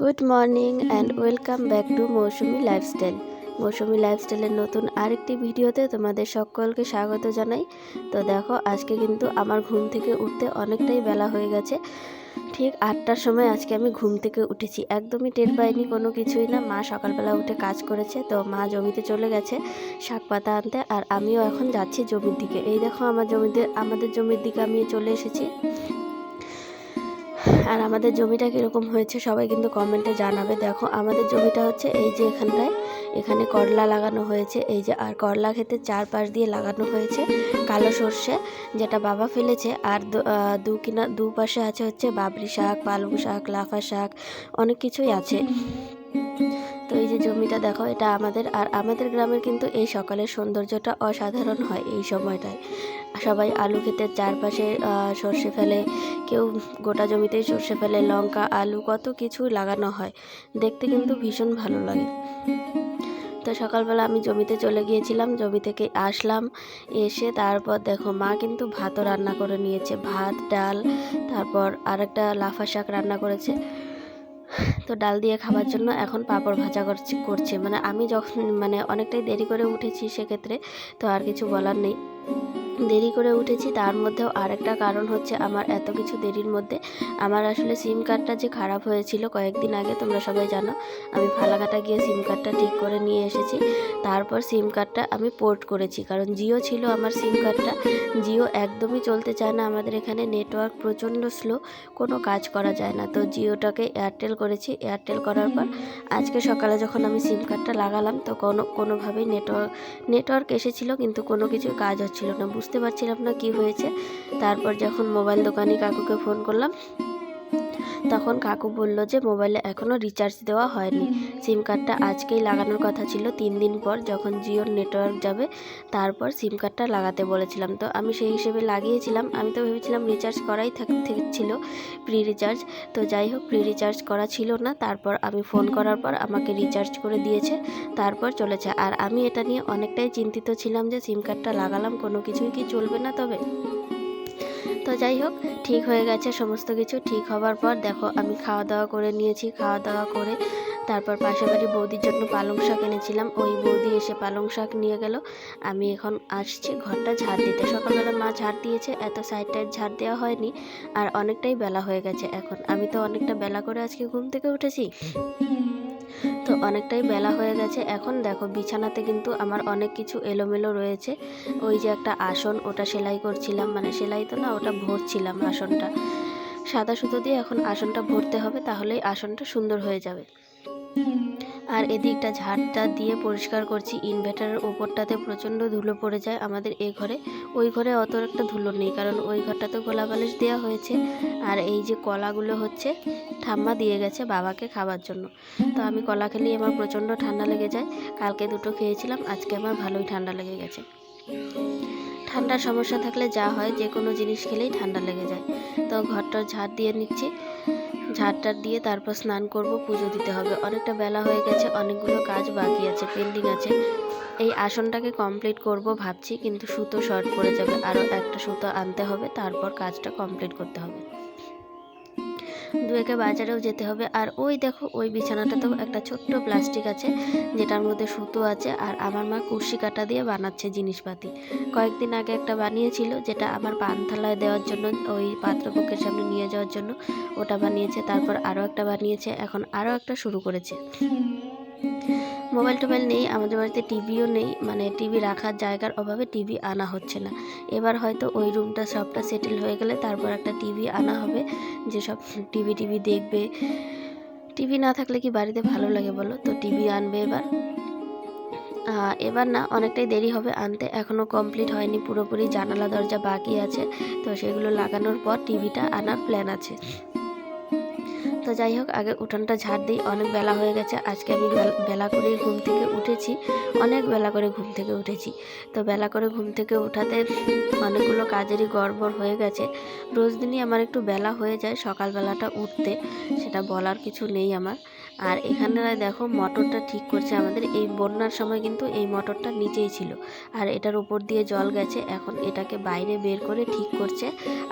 Good morning and welcome back to Mousumi lifestyle Mousumi লাইফস্টাইলের নতুন আরেকটি ভিডিওতে তোমাদের সকলকে স্বাগত জানাই। তো দেখো, আজকে কিন্তু আমার ঘুম থেকে উঠতে অনেকটাই বেলা হয়ে গেছে। ঠিক আটটার সময় আজকে আমি ঘুম থেকে উঠেছি। একদমই টের পাইনি কোনো কিছুই না। মা সকালবেলা উঠে কাজ করেছে, তো মা জমিতে চলে গেছে শাক পাতা আনতে আর আমিও এখন যাচ্ছি জমির দিকে। এই দেখো, আমার জমিতে, আমাদের জমির দিকে আমি চলে এসেছি। আর আমাদের জমিটা কীরকম হয়েছে সবাই কিন্তু কমেন্টে জানাবে। দেখো, আমাদের জমিটা হচ্ছে এই যে এখানটায়। এখানে করলা লাগানো হয়েছে। এই যে, আর করলা খেতে চারপাশ দিয়ে লাগানো হয়েছে কালো সর্ষে, যেটা বাবা ফেলেছে। আর দু- কিনা দুপাশে আছে হচ্ছে বাবরি শাক, পালং শাক, লাফা শাক, অনেক কিছুই আছে। তো এই যে জমিটা দেখো, এটা আমাদের। আর আমাদের গ্রামের কিন্তু এই সকালের সৌন্দর্যটা অসাধারণ হয় এই সময়টায়। সবাই আলু ক্ষেতের চারপাশে সর্ষে ফেলে, কেউ গোটা জমিতেই সর্ষে ফেলে, লঙ্কা, আলু, কত কিছু লাগানো হয়। দেখতে কিন্তু ভীষণ ভালো লাগে। তো সকালবেলা আমি জমিতে চলে গিয়েছিলাম, জমি থেকে আসলাম, এসে তারপর দেখো মা কিন্তু ভাতও রান্না করে নিয়েছে, ভাত, ডাল, তারপর আরেকটা লাফা শাক রান্না করেছে। তো ডাল দিয়ে খাবার জন্য এখন পাঁপড় ভাজা করছে করছে। মানে আমি যখন মানে অনেকটাই দেরি করে উঠেছি সেক্ষেত্রে তো আর কিছু বলার নেই। দেরি করে উঠেছি, তার মধ্যেও আরেকটা কারণ হচ্ছে আমার এত কিছু দেরির মধ্যে। আমার আসলে সিম কার্ডটা যে খারাপ হয়েছিল কয়েকদিন আগে, তোমরা সবাই জানো, আমি ফালাকাটা গিয়ে সিম কার্ডটা ঠিক করে নিয়ে এসেছি। তারপর সিম কার্ডটা আমি পোর্ট করেছি, কারণ জিও ছিল আমার সিম কার্ডটা। জিও একদমই চলতে চায় না, আমাদের এখানে নেটওয়ার্ক প্রচণ্ড স্লো, কোনো কাজ করা যায় না। তো জিওটাকে এয়ারটেল করেছি, এয়ারটেল করার পর আজকে সকালে যখন আমি সিম কার্ডটা লাগালাম, তো কোনো, কোনোভাবেই নেটওয়ার্ক নেটওয়ার্ক এসেছিল, কিন্তু কোনো কিছু কাজ হচ্ছিল না, বুঝতে পারছিলাম না কি হয়েছে। তারপর যখন মোবাইল দোকানি কাকুকে ফোন করলাম তখন কাকু বলল যে মোবাইলে এখনও রিচার্জ দেওয়া হয়নি। সিম কার্ডটা আজকেই লাগানোর কথা ছিল। তিন দিন পর যখন জিওর নেটওয়ার্ক যাবে, তারপর সিম কার্ডটা লাগাতে বলেছিলাম। তো আমি সেই হিসেবে লাগিয়েছিলাম। আমি তো ভেবেছিলাম রিচার্জ করাই ছিল প্রি রিচার্জ তো যাই হোক প্রি রিচার্জ করা ছিল না। তারপর আমি ফোন করার পর আমাকে রিচার্জ করে দিয়েছে। তারপর চলেছে। আর আমি এটা নিয়ে অনেকটাই চিন্তিত ছিলাম যে সিম কার্ডটা লাগালাম, কোনো কিছুই কি চলবে না তবে? তো যাই হোক, ঠিক হয়ে গেছে, সমস্ত কিছু ঠিক হবার পর দেখো আমি খাওয়া দাওয়া করে নিয়েছি খাওয়া দাওয়া করে তারপর পাশের বাড়ি বৌদির জন্য পালং শাক এনেছিলাম। ওই বৌদি এসে পালং শাক নিয়ে গেল। আমি এখন আসছি ঘরটা ঝাড় দিতে। সকালবেলা মা ঝাড় দিয়েছে, এত সাইড টাইড ঝাড় দেওয়া হয়নি আর অনেকটাই বেলা হয়ে গেছে এখন। আমি তো অনেকটা বেলা করে আজকে ঘুম থেকে উঠেছি। তো অনেকটাই বেলা হয়ে গেছে। এখন দেখো, বিছানাতে কিন্তু আমার অনেক কিছু এলোমেলো রয়েছে। ওই যে একটা আসন, ওটা সেলাই করছিলাম। মানে সেলাই তো না, ওটা ভরছিলাম আসনটা। সাদা সুতো দিয়ে এখন আসনটা ভরতে হবে, তাহলেই আসনটা সুন্দর হয়ে যাবে। আর এদিকটা ঝাড়টা দিয়ে পরিষ্কার করছি। ইনভার্টারের ওপরটাতে প্রচণ্ড ধুলো পড়ে যায় আমাদের এ ঘরে। ওই ঘরে অত একটা ধুলো নেই, কারণ ওই ঘরটাতে গোলা বালিশ দেওয়া হয়েছে। আর এই যে কলাগুলো হচ্ছে, ঠাম্মা দিয়ে গেছে বাবাকে খাবার জন্য। তো আমি কলা খেলেই আমার প্রচণ্ড ঠান্ডা লেগে যায়। কালকে দুটো খেয়েছিলাম, আজকে আমার ভালোই ঠান্ডা লেগে গেছে। ঠান্ডার সমস্যা থাকলে যা হয়, যে কোনো জিনিস খেলেই ঠান্ডা লেগে যায়। তো ঘরটার ঝাড় দিয়ে নিচ্ছি। ঝাড়টার দিয়ে তারপর স্নান করব, পুজো দিতে হবে। অনেকটা বেলা হয়ে গেছে, অনেকগুলো কাজ বাকি আছে, পেন্ডিং আছে। এই আসনটাকে কমপ্লিট করব ভাবছি, কিন্তু সুতো শর্ট পড়ে যাবে। আরও একটা সুতো আনতে হবে, তারপর কাজটা কমপ্লিট করতে হবে। দুয়েকে বাজারেও যেতে হবে। আর ওই দেখো, ওই বিছানাটাতেও একটা ছোট্ট প্লাস্টিক আছে, যেটার মধ্যে সুতো আছে আর আমার মা কুর্শি কাটা দিয়ে বানাচ্ছে জিনিসপাতি। কয়েকদিন আগে একটা বানিয়েছিল, যেটা আমার পানথালায় দেওয়ার জন্য, ওই পাত্রপক্ষের সামনে নিয়ে যাওয়ার জন্য, ওটা বানিয়েছে, তারপর আরও একটা বানিয়েছে, এখন আরও একটা শুরু করেছে। মোবাইল টোবাইল নেই, আমাদের বাড়িতে টিভিও নেই মানে টিভি রাখার জায়গার অভাবে টিভি আনা হচ্ছে না। এবার হয়তো ওই রুমটা সবটা সেটেল হয়ে গেলে তারপর একটা টিভি আনা হবে যে সব টিভি টিভি দেখবে। টিভি না থাকলে কি বাড়িতে ভালো লাগে বলো? তো টিভি আনবে এবার। এবার না, অনেকটাই দেরি হবে আনতে এখনও কমপ্লিট হয়নি, পুরোপুরি জানালা দরজা বাকি আছে, তো সেগুলো লাগানোর পর টিভিটা আনার প্ল্যান আছে। তো যাই হোক, আগে উঠানটা ঝাড় দিই। অনেক বেলা হয়ে গেছে। আজকে আমি বেলা করেই ঘুম থেকে উঠেছি। অনেক বেলা করে ঘুম থেকে উঠেছি। তো বেলা করে ঘুম থেকে উঠাতে অনেকগুলো কাজেরই গড়বড় হয়ে গেছে। রোজ দিনই আমার একটু বেলা হয়ে যায় সকালবেলাটা উঠতে। সেটা বলার কিছু নেই আমার। আর এখানে দেখো মোটরটা ঠিক করছে আমাদের। এই বন্যার সময় কিন্তু এই মোটরটা নিচেই ছিল। আর এটার উপর দিয়ে জল গেছে, এখন এটাকে বাইরে বের করে ঠিক করছে।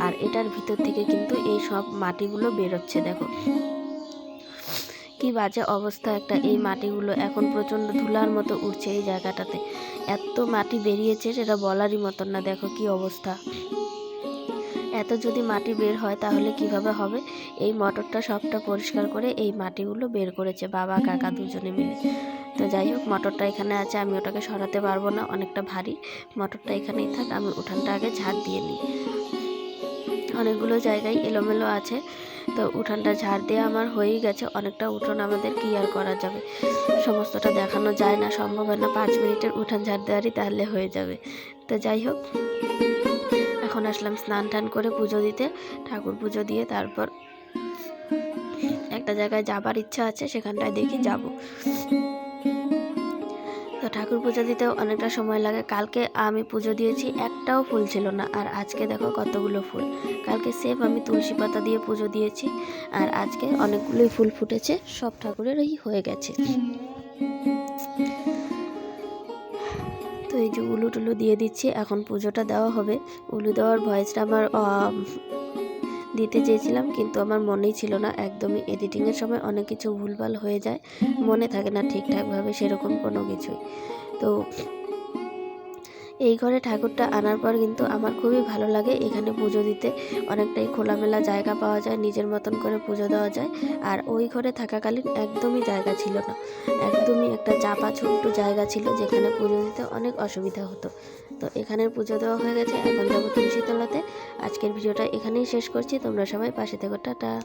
আর এটার ভিতর থেকে কিন্তু এই সব মাটিগুলো বেরোচ্ছে, দেখো। কি বাজে অবস্থা একটা, এই মাটিগুলো এখন প্রচণ্ড ধুলার মতো উঠছে এই জায়গাটাতে। এত মাটি বেরিয়েছে সেটা বলারই মতন না, দেখো কি অবস্থা। এত যদি মাটি বের হয় তাহলে কীভাবে হবে? এই মটরটা সবটা পরিষ্কার করে এই মাটিগুলো বের করেছে বাবা, কাকা দুজনে মিলে। তো যাই হোক, মটরটা এখানে আছে, আমি ওটাকে সরাতে পারব না, অনেকটা ভারী। মটরটা এখানেই থাক, আমি উঠানটা আগে ঝাড় দিয়ে নিই। অনেকগুলো জায়গায় এলোমেলো আছে, তো উঠানটা ঝাড় দিয়ে আমার হয়েই গেছে, অনেকটা উঠোন আমাদের ক্লিয়ার করা যাবে? সমস্তটা দেখানো যায় না, সম্ভব হয় না, পাঁচ মিনিটের উঠান ঝাড় দেওয়ারই তাহলে হয়ে যাবে। তো যাই হোক। এখন আসলাম স্নান টান করে পুজো দিতে, ঠাকুর পুজো দিয়ে তারপর একটা জায়গায় যাবার ইচ্ছা আছে, সেখানটায় দেখি যাব। তো ঠাকুর পুজো দিতেও অনেকটা সময় লাগে। কালকে আমি পুজো দিয়েছি, একটাও ফুল ছিল না। আর আজকে দেখো কতগুলো ফুল। কালকে সেফ আমি তুলসী পাতা দিয়ে পুজো দিয়েছি। আর আজকে অনেকগুলোই ফুল ফুটেছে, সব ঠাকুরেরই হয়ে গেছে। এই যে উলু টুলু দিয়ে দিচ্ছি, এখন পুজোটা দেওয়া হবে। উলু দেওয়ার ভয়েসটা আমার দিতে চেয়েছিলাম, কিন্তু আমার মনেই ছিল না। একদমই এডিটিংয়ের সময় অনেক কিছু ভুলভাল হয়ে যায়, মনে থাকে না ঠিকঠাকভাবে সেরকম কোনো কিছুই। তো এই ঘরে ঠাকুরটা আনার পর কিন্তু আমার খুবই ভালো লাগে এখানে পুজো দিতে। অনেকটাই খোলামেলা জায়গা পাওয়া যায়, নিজের মতন করে পুজো দেওয়া যায়। আর ওই ঘরে থাকাকালীন একদমই জায়গা ছিল না। একদমই একটা চাপা ছোট্ট জায়গা ছিল যেখানে পুজো দিতে অনেক অসুবিধা হতো। তো এখানের পুজো দেওয়া হয়ে গেছে, এখন যাব তুলসীতলাতে আজকের ভিডিওটা এখানেই শেষ করছি, তোমরা সবাই পাশে থেকো, টাটা।